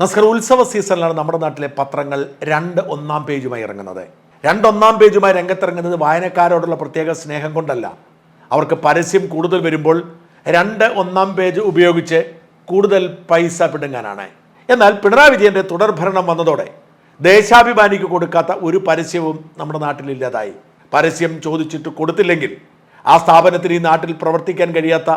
നമസ്കാരം. ഉത്സവ സീസണിലാണ് നമ്മുടെ നാട്ടിലെ പത്രങ്ങൾ രണ്ട് ഒന്നാം പേജുമായി ഇറങ്ങുന്നത്. രണ്ടൊന്നാം പേജുമായി രംഗത്തിറങ്ങുന്നത് വായനക്കാരോടുള്ള പ്രത്യേക സ്നേഹം കൊണ്ടല്ല. അവർക്ക് പരസ്യം കൂടുതൽ വരുമ്പോൾ രണ്ട് ഒന്നാം പേജ് ഉപയോഗിച്ച് കൂടുതൽ പൈസ പിടുങ്ങാനാണ്. എന്നാൽ പിണറായി വിജയന്റെ തുടർഭരണം വന്നതോടെ ദേശാഭിമാനിക്ക് കൊടുക്കാത്ത ഒരു പരസ്യവും നമ്മുടെ നാട്ടിലില്ലാതായി പരസ്യം ചോദിച്ചിട്ട് കൊടുത്തില്ലെങ്കിൽ ആ സ്ഥാപനത്തിന് ഈ നാട്ടിൽ പ്രവർത്തിക്കാൻ കഴിയാത്ത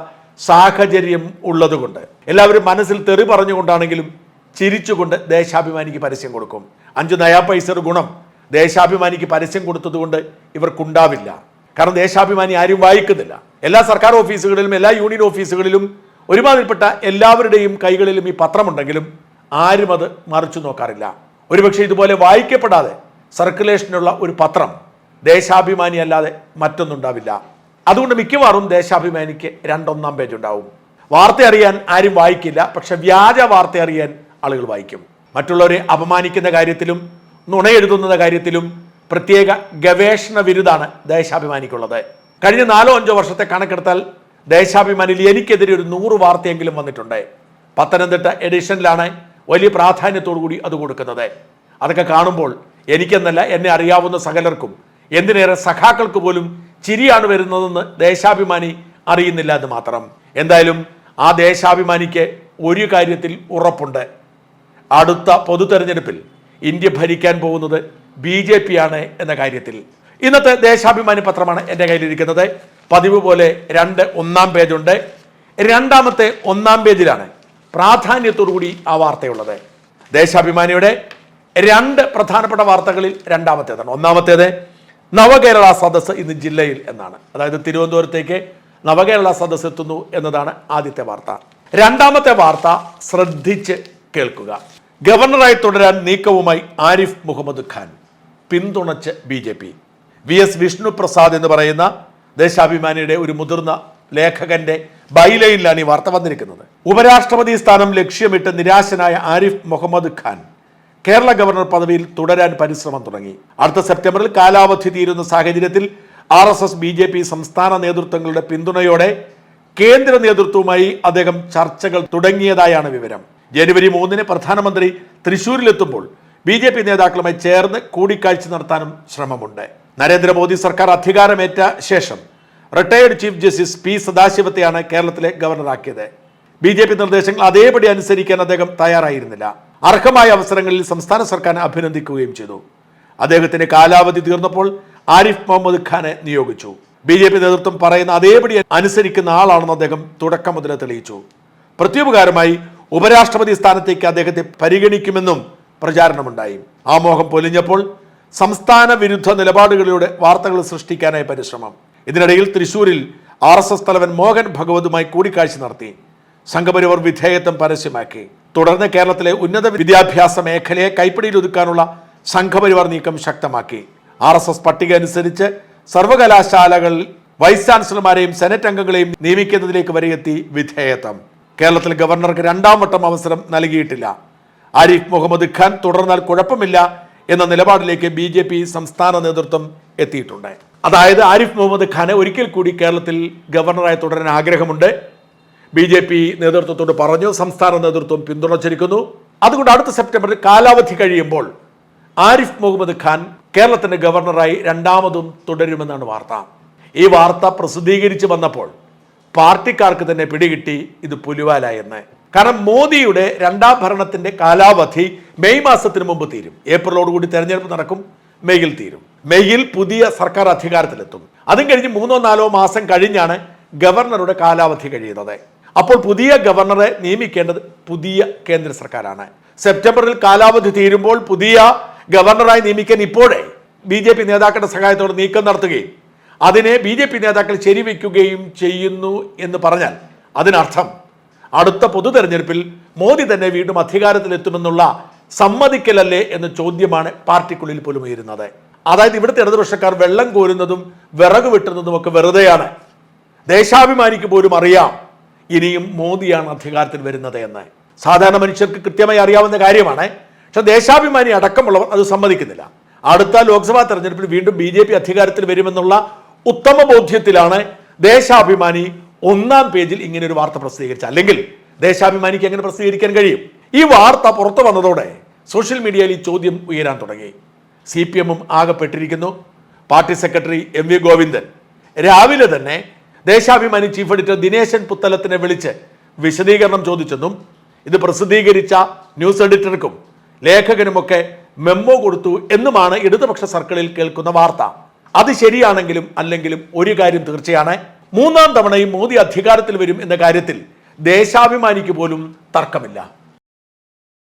സാഹചര്യം ഉള്ളതുകൊണ്ട്. എല്ലാവരും മനസ്സിൽ തെറി പറഞ്ഞുകൊണ്ടാണെങ്കിലും ചിരിച്ചുകൊണ്ട് ദേശാഭിമാനിക്ക് പരസ്യം കൊടുക്കും. അഞ്ച് നയാ ഗുണം. ദേശാഭിമാനിക്ക് പരസ്യം കൊടുത്തതുകൊണ്ട് ഇവർക്കുണ്ടാവില്ല. കാരണം ദേശാഭിമാനി ആരും വായിക്കുന്നില്ല. എല്ലാ സർക്കാർ ഓഫീസുകളിലും എല്ലാ യൂണിയൻ ഓഫീസുകളിലും ഒരുമാതിരിപ്പെട്ട എല്ലാവരുടെയും കൈകളിലും ഈ പത്രമുണ്ടെങ്കിലും ആരും അത് മറിച്ചു നോക്കാറില്ല. ഒരുപക്ഷെ ഇതുപോലെ വായിക്കപ്പെടാതെ സർക്കുലേഷനുള്ള ഒരു പത്രം ദേശാഭിമാനി അല്ലാതെ മറ്റൊന്നുണ്ടാവില്ല. അതുകൊണ്ട് മിക്കവാറും ദേശാഭിമാനിക്ക് രണ്ടൊന്നാം പേജ് ഉണ്ടാവും വാർത്ത അറിയാൻ ആരും വായിക്കില്ല. പക്ഷെ വ്യാജ വാർത്ത അറിയാൻ ആളുകൾ വായിക്കും. മറ്റുള്ളവരെ അപമാനിക്കുന്ന കാര്യത്തിലും നുണയെഴുതുന്ന കാര്യത്തിലും പ്രത്യേക ഗവേഷണ വിരുദാണ് ദേശാഭിമാനിക്കുള്ളത്. കഴിഞ്ഞ നാലോ അഞ്ചോ വർഷത്തെ കണക്കെടുത്താൽ ദേശാഭിമാനിൽ എനിക്കെതിരെ ഒരു നൂറ് വാർത്തയെങ്കിലും വന്നിട്ടുണ്ട്. പത്തനംതിട്ട എഡിഷനിലാണ് വലിയ പ്രാധാന്യത്തോടു കൂടി അത് കൊടുക്കുന്നത്. അതൊക്കെ കാണുമ്പോൾ എനിക്കെന്നല്ല എന്നെ അറിയാവുന്ന സകലർക്കും എന്തിനേറെ സഖാക്കൾക്ക് പോലും ചിരിയാണ് വരുന്നതെന്ന് ദേശാഭിമാനി അറിയുന്നില്ല എന്ന് മാത്രം. എന്തായാലും ആ ദേശാഭിമാനിക്ക് ഒരു കാര്യത്തിൽ ഉറപ്പുണ്ട്. അടുത്ത പൊതു തെരഞ്ഞെടുപ്പിൽ ഇന്ത്യ ഭരിക്കാൻ പോകുന്നത് ബി ജെ പി ആണ് എന്ന കാര്യത്തിൽ. ഇന്നത്തെ ദേശാഭിമാനി പത്രമാണ് എന്റെ കയ്യിലിരിക്കുന്നത്. പതിവ് പോലെ രണ്ട് ഒന്നാം പേജുണ്ട്. രണ്ടാമത്തെ ഒന്നാം പേജിലാണ് പ്രാധാന്യത്തോടുകൂടി ആ വാർത്തയുള്ളത്. ദേശാഭിമാനിയുടെ രണ്ട് പ്രധാനപ്പെട്ട വാർത്തകളിൽ രണ്ടാമത്തേതാണ്. ഒന്നാമത്തേത് നവകേരള സദസ്സ് ഇന്ന് ജില്ലയിൽ എന്നാണ്. അതായത് തിരുവനന്തപുരത്തേക്ക് നവകേരള സദസ്സ് എത്തുന്നു എന്നതാണ് ആദ്യത്തെ വാർത്ത. രണ്ടാമത്തെ വാർത്ത ശ്രദ്ധിച്ച് കേൾക്കുക. ഗവർണറായി തുടരാൻ നീക്കവുമായി ആരിഫ് മുഹമ്മദ് ഖാൻ പിന്തുണച്ച് B J P. V S Vishnu Prasad എന്ന് പറയുന്ന ദേശാഭിമാനിയുടെ ഒരു മുതിർന്ന ലേഖകന്റെ ബൈലൈനിലാണ് ഈ വാർത്ത വന്നിരിക്കുന്നത്. ഉപരാഷ്ട്രപതി സ്ഥാനം ലക്ഷ്യമിട്ട് നിരാശനായ ആരിഫ് മുഹമ്മദ് ഖാൻ കേരള ഗവർണർ പദവിയിൽ തുടരാൻ പരിശ്രമം തുടങ്ങി. അടുത്ത സെപ്റ്റംബറിൽ കാലാവധി തീരുന്ന സാഹചര്യത്തിൽ R S S B J P സംസ്ഥാന നേതൃത്വങ്ങളുടെ പിന്തുണയോടെ കേന്ദ്ര നേതൃത്വവുമായി അദ്ദേഹം ചർച്ചകൾ തുടങ്ങിയതായാണ് വിവരം. ജനുവരി മൂന്നിന് പ്രധാനമന്ത്രി തൃശൂരിലെത്തുമ്പോൾ ബി ജെ പി നേതാക്കളുമായി ചേർന്ന് കൂടിക്കാഴ്ച നടത്താനും ശ്രമമുണ്ട്. നരേന്ദ്രമോദി സർക്കാർ അധികാരമേറ്റ ശേഷം റിട്ടയേർഡ് ചീഫ് ജസ്റ്റിസ് പി സദാശിവത്തെയാണ് കേരളത്തിലെ ഗവർണറാക്കിയത്. ബി ജെ പി നിർദ്ദേശങ്ങൾ അതേപടി അനുസരിക്കാൻ അദ്ദേഹം തയ്യാറായിരുന്നില്ല. അർഹമായ അവസരങ്ങളിൽ സംസ്ഥാന സർക്കാരിനെ അഭിനന്ദിക്കുകയും ചെയ്തു. അദ്ദേഹത്തിന്റെ കാലാവധി തീർന്നപ്പോൾ ആരിഫ് മുഹമ്മദ് ഖാനെ നിയോഗിച്ചു. ബി ജെ പി നേതൃത്വം പറയുന്ന അതേപടി അനുസരിക്കുന്ന ആളാണെന്ന് അദ്ദേഹം തുടക്കം മുതലേ തെളിയിച്ചു. പ്രത്യുപകാരമായി ഉപരാഷ്ട്രപതി സ്ഥാനത്തേക്ക് അദ്ദേഹത്തെ പരിഗണിക്കുമെന്നും പ്രചാരണമുണ്ടായി. ആ മോഹം പൊലിഞ്ഞപ്പോൾ സംസ്ഥാന വിരുദ്ധ നിലപാടുകളിലൂടെ വാർത്തകൾ സൃഷ്ടിക്കാനായി പരിശ്രമം. ഇതിനിടയിൽ തൃശൂരിൽ ആർ എസ് എസ് തലവൻ മോഹൻ ഭഗവതുമായി കൂടിക്കാഴ്ച നടത്തി. സംഘപരിവർ വിധേയത്വം പരസ്യമാക്കി. തുടർന്ന് കേരളത്തിലെ ഉന്നത വിദ്യാഭ്യാസ മേഖലയെ കൈപ്പിടിയിൽ ഒതുക്കാനുള്ള സംഘപരിവാർ നീക്കം ശക്തമാക്കി. ആർ എസ് എസ് പട്ടിക അനുസരിച്ച് സർവകലാശാലകളിൽ വൈസ് ചാൻസലർമാരെയും സെനറ്റ് അംഗങ്ങളെയും നിയമിക്കുന്നതിലേക്ക് വരെ എത്തി വിധേയത്വം. കേരളത്തിൽ ഗവർണർക്ക് രണ്ടാം വട്ടം അവസരം നൽകിയിട്ടില്ല. ആരിഫ് മുഹമ്മദ് ഖാൻ തുടർന്നാൽ കുഴപ്പമില്ല എന്ന നിലപാടിലേക്ക് ബി ജെ പി സംസ്ഥാന നേതൃത്വം എത്തിയിട്ടുണ്ട്. അതായത് ആരിഫ് മുഹമ്മദ് ഖാനെ ഒരിക്കൽ കൂടി കേരളത്തിൽ ഗവർണറായി തുടരാൻ ആഗ്രഹമുണ്ട്. ബി ജെ പി നേതൃത്വത്തോട് പറഞ്ഞു സംസ്ഥാന നേതൃത്വം പിന്തുണച്ചിരിക്കുന്നു. അതുകൊണ്ട് അടുത്ത സെപ്റ്റംബറിൽ കാലാവധി കഴിയുമ്പോൾ ആരിഫ് മുഹമ്മദ് ഖാൻ കേരളത്തിന്റെ ഗവർണറായി രണ്ടാമതും തുടരുമെന്നാണ് വാർത്ത. ഈ വാർത്ത പ്രസിദ്ധീകരിച്ച് വന്നപ്പോൾ പാർട്ടിക്കാർക്ക് തന്നെ പിടികിട്ടി ഇത് പുലിവാലായെന്ന് കാരണം മോദിയുടെ രണ്ടാം ഭരണത്തിന്റെ കാലാവധി മെയ് മാസത്തിന് മുമ്പ് തീരും. ഏപ്രിലോടുകൂടി തെരഞ്ഞെടുപ്പ് നടക്കും മെയ്യിൽ തീരും. മെയ്യിൽ പുതിയ സർക്കാർ അധികാരത്തിലെത്തും. അതും കഴിഞ്ഞ് മൂന്നോ നാലോ മാസം കഴിഞ്ഞാണ് ഗവർണറുടെ കാലാവധി കഴിയുന്നത്. അപ്പോൾ പുതിയ ഗവർണറെ നിയമിക്കേണ്ടത് പുതിയ കേന്ദ്ര സർക്കാരാണ്. സെപ്റ്റംബറിൽ കാലാവധി തീരുമ്പോൾ പുതിയ ഗവർണറായി നിയമിക്കാൻ ഇപ്പോഴേ ബി നേതാക്കളുടെ സഹായത്തോടെ നീക്കം നടത്തുകയും അതിനെ ബി ജെ പി നേതാക്കൾ ശരിവെക്കുകയും ചെയ്യുന്നു എന്ന് പറഞ്ഞാൽ അതിനർത്ഥം അടുത്ത പൊതു തെരഞ്ഞെടുപ്പിൽ മോദി തന്നെ വീണ്ടും അധികാരത്തിലെത്തുമെന്നുള്ള സമ്മതിക്കലല്ലേ എന്ന ചോദ്യമാണ് പാർട്ടിക്കുള്ളിൽ പോലും ഉയരുന്നത്. അതായത് ഇവിടുത്തെ ഇടതുപക്ഷക്കാർ വെള്ളം കോരുന്നതും വിറക് വെട്ടുന്നതും ഒക്കെ വെറുതെയാണ്. ദേശാഭിമാനിക്ക് പോലും അറിയാം ഇനിയും മോദിയാണ് അധികാരത്തിൽ വരുന്നത് എന്ന്. സാധാരണ മനുഷ്യർക്ക് കൃത്യമായി അറിയാവുന്ന കാര്യമാണ്. പക്ഷെ ദേശാഭിമാനി അടക്കമുള്ളവർ അത് സമ്മതിക്കുന്നില്ല. അടുത്ത ലോക്സഭാ തെരഞ്ഞെടുപ്പിൽ വീണ്ടും ബി അധികാരത്തിൽ വരുമെന്നുള്ള ഉത്തമ ബോധ്യത്തിലാണ് ദേശാഭിമാനി ഒന്നാം പേജിൽ ഇങ്ങനെ ഒരു വാർത്ത പ്രസിദ്ധീകരിച്ചത്. അല്ലെങ്കിൽ ദേശാഭിമാനിക്ക് എങ്ങനെ പ്രസിദ്ധീകരിക്കാൻ കഴിയും? ഈ വാർത്ത പുറത്തു വന്നതോടെ സോഷ്യൽ മീഡിയയിൽ ഈ ചോദ്യം ഉയരാൻ തുടങ്ങി. സി പി എമ്മും ആകെപ്പെട്ടിരിക്കുന്നു. Party secretary M V Govindan രാവിലെ തന്നെ ദേശാഭിമാനി ചീഫ് എഡിറ്റർ ദിനേശൻ പുത്തലത്തിനെ വിളിച്ച് വിശദീകരണം ചോദിച്ചെന്നും ഇത് പ്രസിദ്ധീകരിച്ച ന്യൂസ് എഡിറ്റർക്കും ലേഖകനുമൊക്കെ മെമ്മോ കൊടുത്തു എന്നുമാണ് ഇടതുപക്ഷ സർക്കിളിൽ കേൾക്കുന്ന വാർത്ത. അത് ശരിയാണെങ്കിലും അല്ലെങ്കിലും ഒരു കാര്യം തീർച്ചയാണ്. മൂന്നാം തവണയും മോദി അധികാരത്തിൽ വരും എന്ന കാര്യത്തിൽ ദേശാഭിമാനിക്ക് പോലും തർക്കമില്ല.